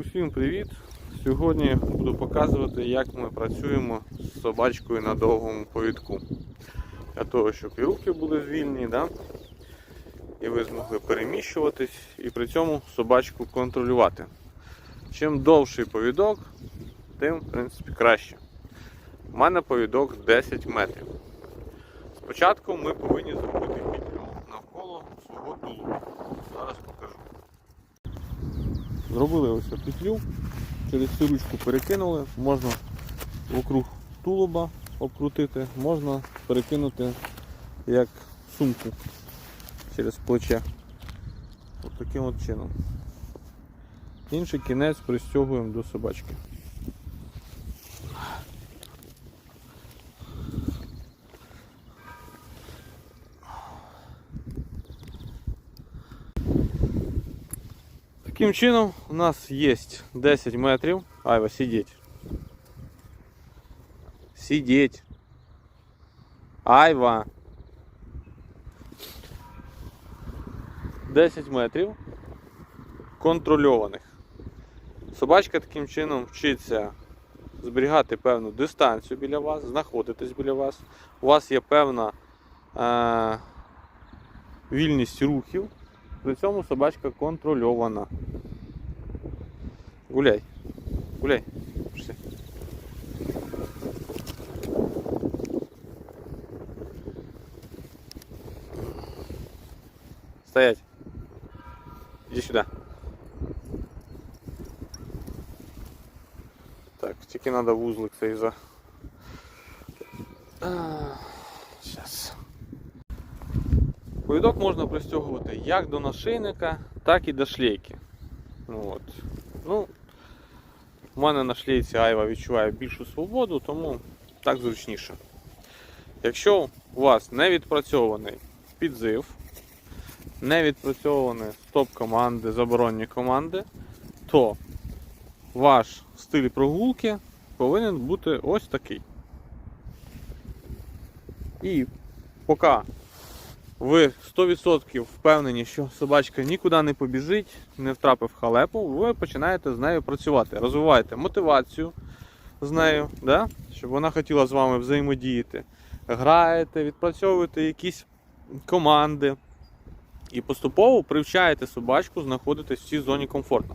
Усім привіт! Сьогодні буду показувати, як ми працюємо з собачкою на довгому повідку. Для того, щоб і руки були вільні, да? і ви змогли переміщуватись, і при цьому собачку контролювати. Чим довший повідок, тим в принципі краще. У мене повідок 10 метрів. Спочатку ми повинні зробити петлю навколо свого тулуба. Зробили ось петлю, через цю ручку перекинули, можна вокруг тулуба обкрутити, можна перекинути як сумку через плече. От таким от чином. Інший кінець пристягуємо до собачки. Таким чином у нас є 10 метрів. Айва, сидіть. Сидіть. Айва. 10 метрів контрольованих. Собачка таким чином вчиться зберігати певну дистанцію біля вас, знаходитись біля вас. У вас є певна е- вільність рухів. При цьому собачка контрольована. Гуляй. Гуляй. Пішли. Стоять. Иди сюда. Так, тільки надо вузлик цей за. Сейчас. Повідок можна пристягувати як до нашийника, так і до шлейки. От. Ну, у мене на шлейці Айва відчуває більшу свободу, тому так зручніше. Якщо у вас не відпрацьований підзив, не відпрацьовані стоп-команди, заборонні команди, то ваш стиль прогулки повинен бути ось такий. І поки ви 100% впевнені, що собачка нікуди не побіжить, не втрапив халепу, ви починаєте з нею працювати. Розвиваєте мотивацію з нею, да? щоб вона хотіла з вами взаємодіяти. Граєте, відпрацьовуєте якісь команди. І поступово привчаєте собачку знаходитись в цій зоні комфортно.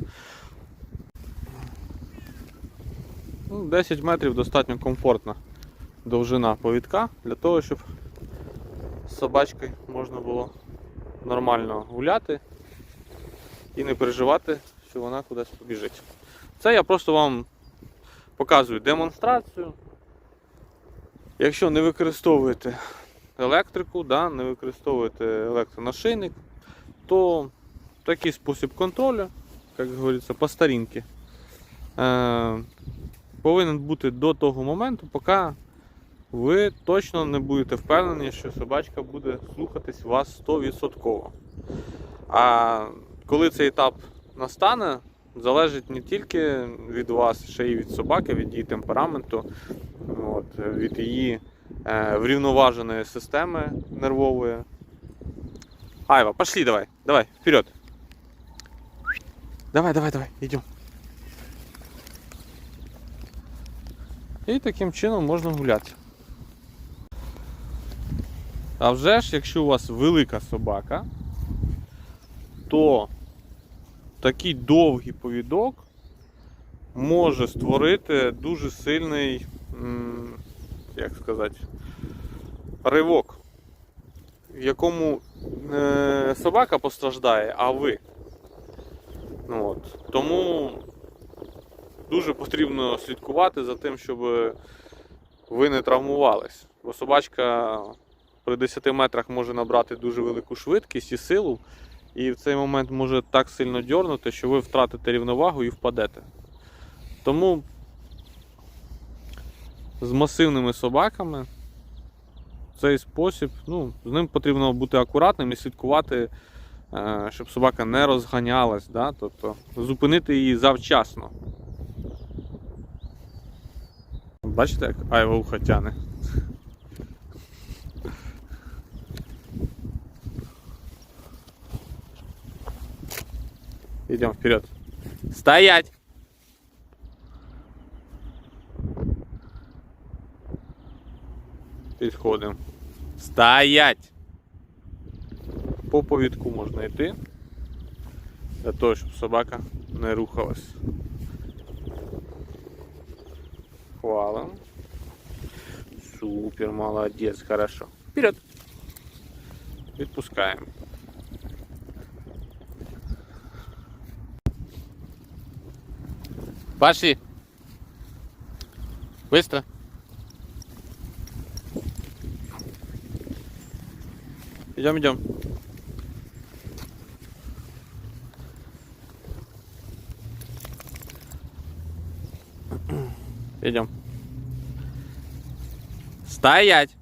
Ну, 10 метрів достатньо комфортна довжина повідка для того, щоб собачкою можна було нормально гуляти і не переживати, що вона кудись побіжить. Це я просто вам показую демонстрацію. Якщо не використовуєте електрику, да, не використовуєте електронашийник, то такий спосіб контролю, як говориться, по старінки, е, повинен бути до того моменту, поки ви точно не будете впевнені, що собачка буде слухатись вас 100%. А коли цей етап настане, залежить не тільки від вас, ще й від собаки, від її темпераменту, от, від її е, врівноваженої системи нервової. Айва, пошли давай, давай, вперед. Давай, давай, давай, идем. І таким чином можна гуляти. А вже ж, якщо у вас велика собака, то такий довгий повідок може створити дуже сильний, як сказати, ривок, в якому е, собака постраждає, а ви. Ну, от. Тому дуже потрібно слідкувати за тим, щоб ви не травмувались. Бо собачка при 10 метрах може набрати дуже велику швидкість і силу, і в цей момент може так сильно дьорнути, що ви втратите рівновагу і впадете. Тому з масивними собаками цей спосіб, ну, з ним потрібно бути акуратним і слідкувати, е, щоб собака не розганялась, да? тобто зупинити її завчасно. Бачите, як айва ухо Идем вперед. Стоять! Підходимо. Стоять! По поведку можно и ты. для того, чтобы собака не рухалась. Хвалим. Супер, молодец, хорошо. Вперед! Отпускаем. Пошли! Быстро! Идем, идем. Идем. Стоять!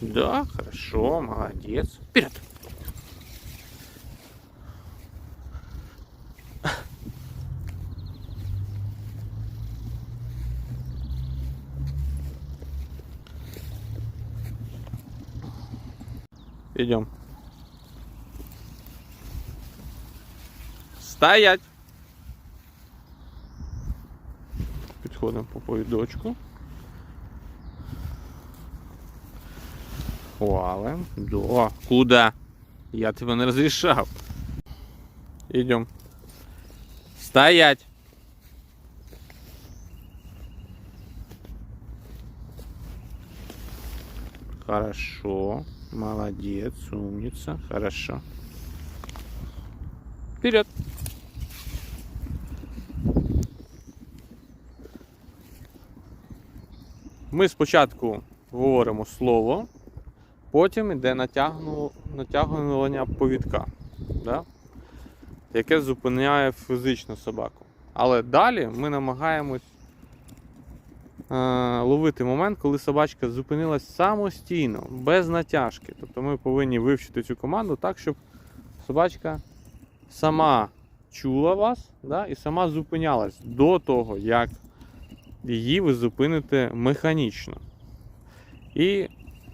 Да, хорошо, молодец. Вперед! Идем. Стоять! Підходимо по повідочку. Хвалим. Да. Куда? Я тебе не разрешал. Идем. Стоять! Хорошо. Молодец, умница. Хорошо. Вперед. Ми спочатку говоримо слово, потім йде натягування повідка, да? яке зупиняє фізично собаку. Але далі ми намагаємось ловити момент, коли собачка зупинилась самостійно, без натяжки. Тобто ми повинні вивчити цю команду так, щоб собачка сама чула вас да, і сама зупинялась до того, як її ви зупините механічно. І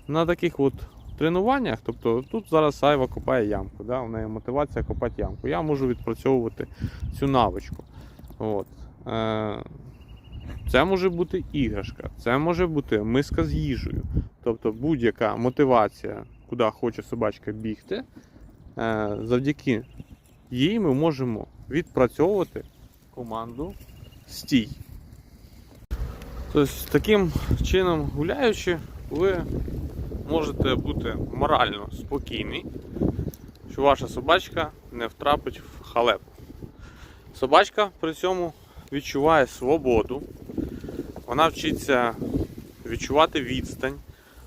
на таких от тренуваннях, тобто тут зараз Айва копає ямку, да, у неї мотивація копати ямку. Я можу відпрацьовувати цю навичку. От. Це може бути іграшка, це може бути миска з їжею. Тобто будь-яка мотивація, куди хоче собачка бігти, е, завдяки їй ми можемо відпрацьовувати команду стій. Тобто, таким чином гуляючи, ви можете бути морально спокійні, що ваша собачка не втрапить в халепу. Собачка при цьому відчуває свободу, вона вчиться відчувати відстань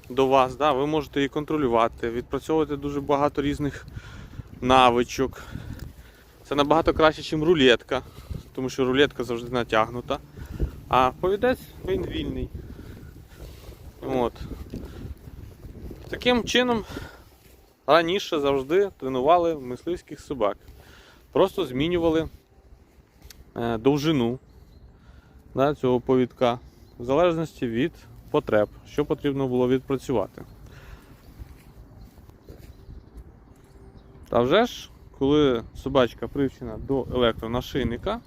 до вас. Да? Ви можете її контролювати, відпрацьовувати дуже багато різних навичок. Це набагато краще, ніж рулетка, тому що рулетка завжди натягнута. А повідець він вільний. От. Таким чином раніше завжди тренували мисливських собак. Просто змінювали е, довжину да, цього повідка в залежності від потреб, що потрібно було відпрацювати. Та вже ж, коли собачка привчена до електронашийника,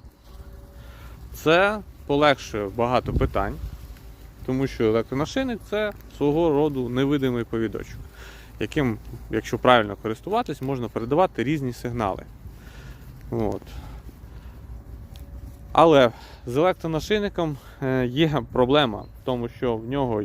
це полегшує багато питань, тому що електронашийник це свого роду невидимий повідочок, яким, якщо правильно користуватись, можна передавати різні сигнали. От. Але з електронашийником е, є проблема в тому, що в нього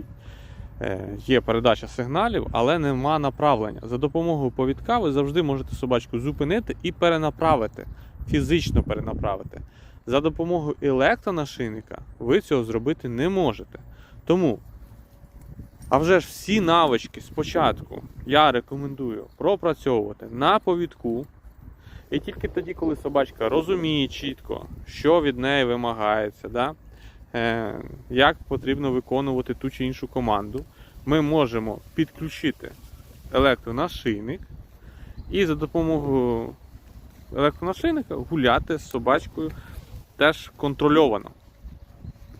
е, є передача сигналів, але нема направлення. За допомогою повідка ви завжди можете собачку зупинити і перенаправити, фізично перенаправити. За допомогою електронашийника ви цього зробити не можете. Тому, а вже ж всі навички спочатку я рекомендую пропрацьовувати на повідку. І тільки тоді, коли собачка розуміє чітко, що від неї вимагається, да? е, як потрібно виконувати ту чи іншу команду, ми можемо підключити електронашийник і за допомогою електронашийника гуляти з собачкою теж контрольовано.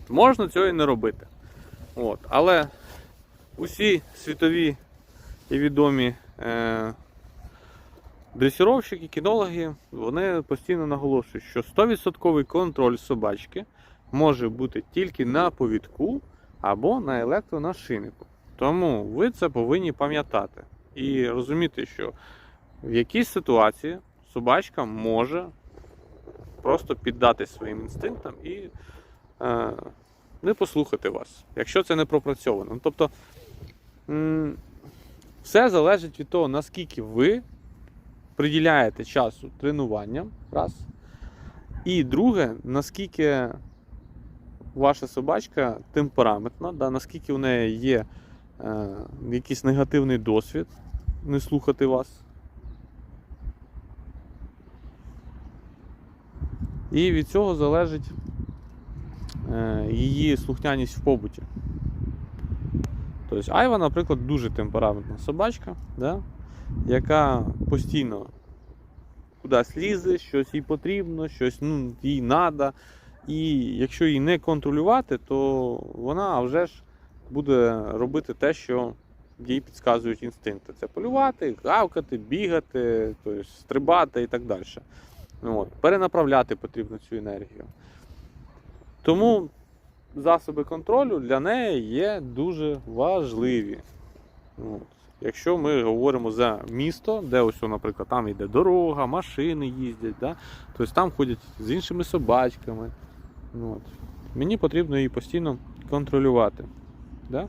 Можна цього і не робити. От. Але усі світові і відомі е, Дресіровщики, кінологи, вони постійно наголошують, що 100% контроль собачки може бути тільки на повідку або на електронашийнику. Тому ви це повинні пам'ятати і розуміти, що в якійсь ситуації собачка може просто піддати своїм інстинктам і е, не послухати вас, якщо це не пропрацьовано. Тобто все залежить від того, наскільки ви приділяєте часу тренуванням, раз. І друге, наскільки ваша собачка темпераментна, да, наскільки у неї є е, якийсь негативний досвід не слухати вас. І від цього залежить е, її слухняність в побуті. Тобто Айва, наприклад, дуже темпераментна собачка, да, яка постійно кудись лізе, щось їй потрібно, щось ну, їй треба. І якщо її не контролювати, то вона вже ж буде робити те, що їй підказують інстинкти. Це полювати, гавкати, бігати, тобто стрибати і так далі. От. Перенаправляти потрібно цю енергію. Тому засоби контролю для неї є дуже важливі. От. Якщо ми говоримо за місто, де ось, наприклад, там йде дорога, машини їздять, да? тобто там ходять з іншими собачками. От. Мені потрібно її постійно контролювати. Да?